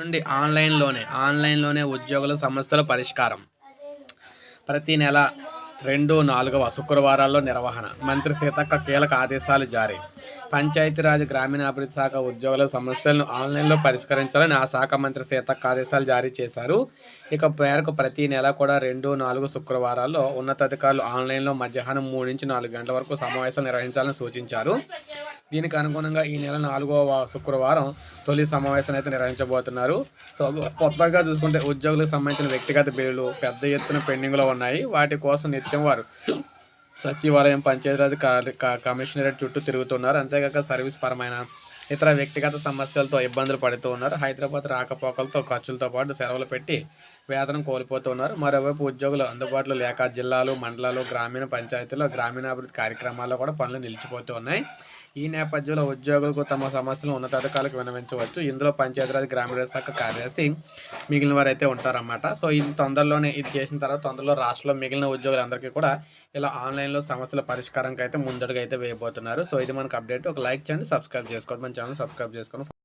నుండి ఆన్లైన్లోనే ఆన్లైన్లోనే ఉద్యోగుల సమస్యల పరిష్కారం. ప్రతి నెల రెండు నాలుగవ శుక్రవారాల్లో నిర్వహణ. మంత్రి సీతక్క కీలక ఆదేశాలు జారీ. పంచాయతీరాజ్ గ్రామీణాభివృద్ధి శాఖ ఉద్యోగుల సమస్యలను ఆన్లైన్లో పరిష్కరించాలని ఆ శాఖ మంత్రి సీతక్క ఆదేశాలు జారీ చేశారు. ఇక మేరకు ప్రతి నెల కూడా రెండు నాలుగు శుక్రవారాల్లో ఉన్నతాధికారులు ఆన్లైన్లో మధ్యాహ్నం మూడు నుంచి నాలుగు గంటల వరకు సమావేశం నిర్వహించాలని సూచించారు. దీనికి అనుగుణంగా ఈ నెల నాలుగవ శుక్రవారం తొలి సమావేశం అయితే నిర్వహించబోతున్నారు. సో కొత్తగా చూసుకుంటే ఉద్యోగులకు సంబంధించిన వ్యక్తిగత బిల్లులు పెద్ద ఎత్తున పెండింగ్లో ఉన్నాయి. వాటి కోసం నిత్యం వారు సచివాలయం పంచాయతీరాజ్ కమిషనరేట్ చుట్టూ తిరుగుతున్నారు. అంతేకాక సర్వీస్ పరమైన ఇతర వ్యక్తిగత సమస్యలతో ఇబ్బందులు పడుతూ ఉన్నారు. హైదరాబాద్ రాకపోకలతో ఖర్చులతో పాటు సెలవులు పెట్టి వేతనం కోల్పోతున్నారు. మరోవైపు ఉద్యోగులు అందుబాటులో లేక జిల్లాలు మండలాలు గ్రామీణ పంచాయతీలో గ్రామీణాభివృద్ధి కార్యక్రమాల్లో కూడా పనులు నిలిచిపోతూ ఉన్నాయి. ఈ నేపథ్యంలో ఉద్యోగులకు తమ సమస్యలు ఉన్నతాధికారులకు వినవించవచ్చు ఇందులో పంచాయతీరాజ్ గ్రామీణ శాఖ కార్యదర్శి మిగిలిన వారు అయితే ఉంటారన్నమాట. సో ఇది తొందరలోనే ఇది చేసిన తర్వాత తొందరలో రాష్ట్రంలో మిగిలిన ఉద్యోగులందరికీ కూడా ఇలా ఆన్లైన్లో సమస్యల పరిష్కారంకి అయితే ముందడుగు అయితే వేయబోతున్నారు. సో ఇది మనకు అప్డేట్. ఒక లైక్ చేయండి సబ్స్క్రైబ్ చేసుకోండి మన ఛానల్ సబ్స్క్రైబ్ చేసుకోండి